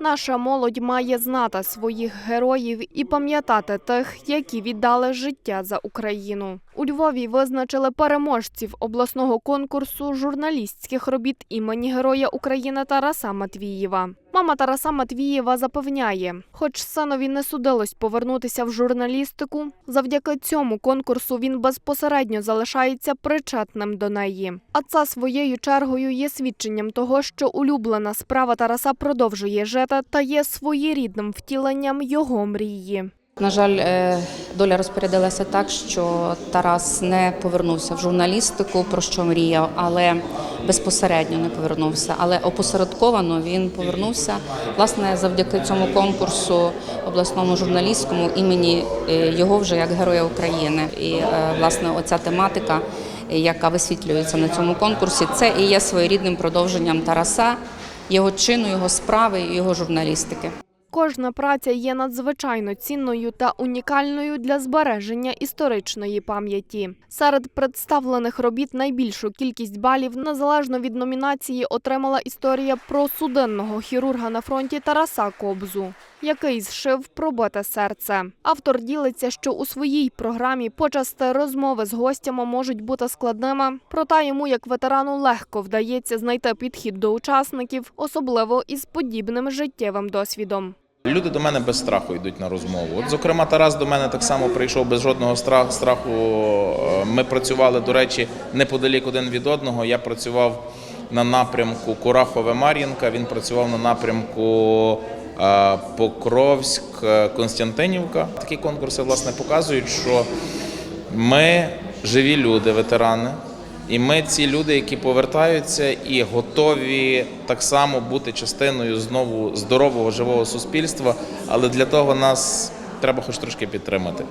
Наша молодь має знати своїх героїв і пам'ятати тих, які віддали життя за Україну. У Львові визначили переможців обласного конкурсу журналістських робіт імені Героя України Тараса Матвієва. Мама Тараса Матвієва запевняє, хоч синові не судилось повернутися в журналістику, завдяки цьому конкурсу він безпосередньо залишається причетним до неї. А це своєю чергою є свідченням того, що улюблена справа Тараса продовжує жити та є своєрідним втіленням його мрії. На жаль, е, доля розпорядилася так, що Тарас не повернувся в журналістику, про що мріяв, але безпосередньо не повернувся. Але опосередковано він повернувся власне завдяки цьому конкурсу обласному журналістському імені е, його вже як Героя України. І е, власне оця тематика, яка висвітлюється на цьому конкурсі, це і є своєрідним продовженням Тараса, його чину, його справи і його журналістики. Кожна праця є надзвичайно цінною та унікальною для збереження історичної пам'яті. Серед представлених робіт найбільшу кількість балів незалежно від номінації отримала історія про суденного хірурга на фронті Тараса Кобзу, який зшив пробите серце. Автор ділиться, що у своїй програмі почасти розмови з гостями можуть бути складними, проте йому, як ветерану, легко вдається знайти підхід до учасників, особливо із подібним життєвим досвідом. Люди до мене без страху йдуть на розмову. От, зокрема, Тарас до мене так само прийшов без жодного страху. Е, Ми працювали, до речі, неподалік один від одного. Я працював на напрямку Курахове-Мар'їнка, він працював на напрямку е, Покровськ-Константинівка. Такі конкурси власне показують, що ми живі люди, ветерани. І ми ці люди, які повертаються і готові так само бути частиною знову здорового живого суспільства, але для того нас треба хоч трошки підтримати.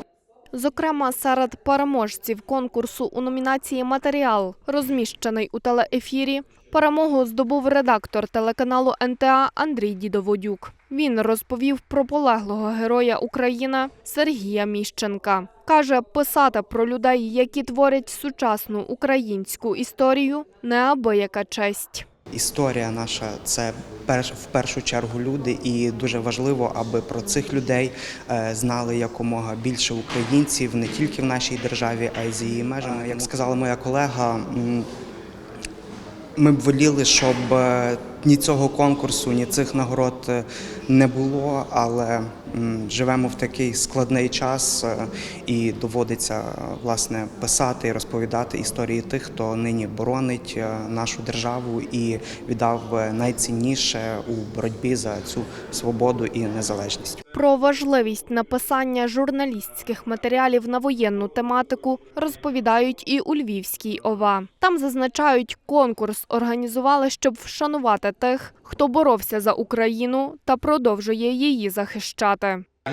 Зокрема, серед переможців конкурсу у номінації Матеріал, розміщений у телеефірі, перемогу здобув редактор телеканалу НТА Андрій Дідоводюк. Він розповів про полеглого героя України Сергія Міщенка. Каже, писати про людей, які творять сучасну українську історію, неабияка честь. Історія наша це перш в першу чергу люди, і дуже важливо, аби про цих людей е, знали якомога більше українців не тільки в нашій державі, а й за її межами. Як сказала моя колега, ми б воліли, щоб е, ні цього конкурсу, ні цих нагород е, не було, але живемо в такий складний час е, і доводиться е, власне писати і розповідати історії тих, хто нині боронить е, нашу державу і віддав найцінніше у боротьбі за цю свободу і незалежність. Про важливість написання журналістських матеріалів на воєнну тематику розповідають і у Львівській ОВА. Там зазначають, конкурс організували, щоб вшанувати тих, хто боровся за Україну та продовжує її захищати.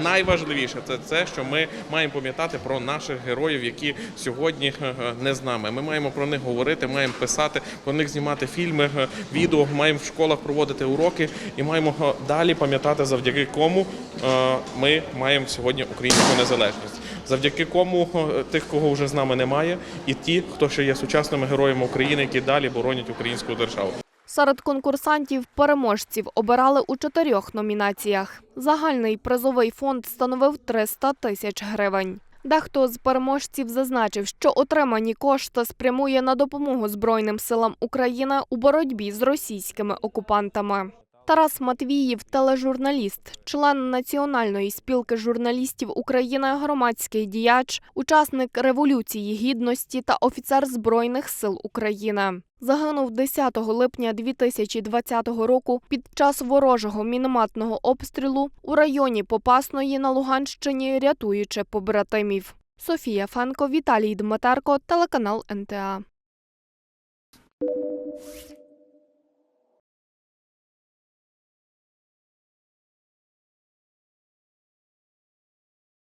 Найважливіше це це, що ми маємо пам'ятати про наших героїв, які сьогодні е, не з нами. Ми маємо про них говорити, маємо писати, про них знімати фільми, е, відео, маємо в школах проводити уроки і маємо е, далі пам'ятати, завдяки кому е, ми маємо сьогодні українську незалежність. Завдяки кому е, тих, кого вже з нами немає, і ті, хто ще є сучасними героями України, які далі боронять українську державу. Серед конкурсантів переможців обирали у чотирьох номінаціях. Загальний призовий фонд становив 300 тисяч гривень. Дехто з переможців зазначив, що отримані кошти спрямує на допомогу Збройним силам України у боротьбі з російськими окупантами. Тарас Матвіїв, тележурналіст, член Національної спілки журналістів України, громадський діяч, учасник Революції Гідності та офіцер Збройних сил України. Загинув 10 липня 2020 року під час ворожого мінометного обстрілу у районі Попасної на Луганщині, рятуючи побратимів. Софія Фенко, Віталій Дмитерко, телеканал НТА.